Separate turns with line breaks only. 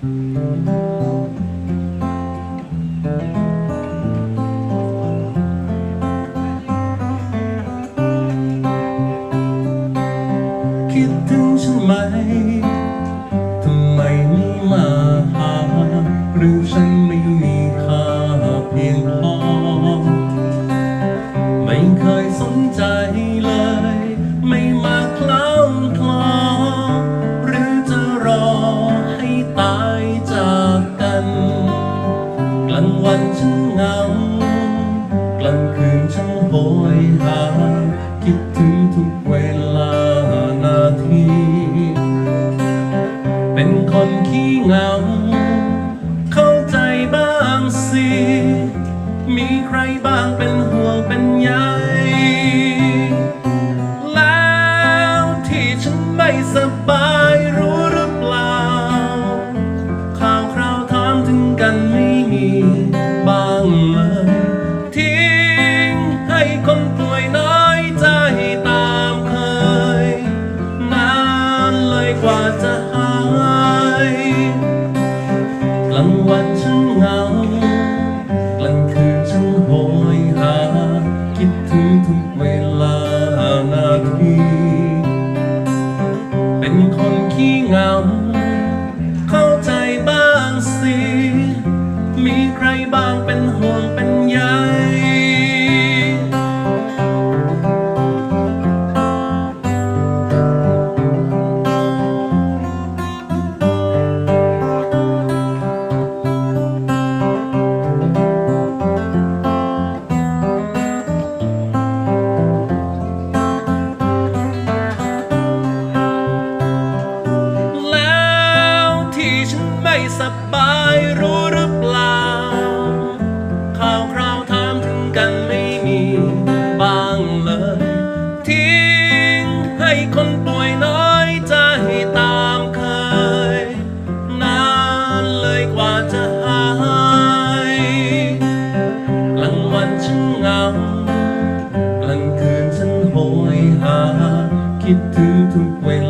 คิดถึงฉันไหม ทำไมไม่มาหาหรือฉัน โอยหา คิดถึงทุกเวลานาที เป็นคนขี้เหงา เข้าใจบ้างสิ มีใครบ้างเป็น looking out งากลางคืนฉันโหยหา คิดถึงทุกเวลา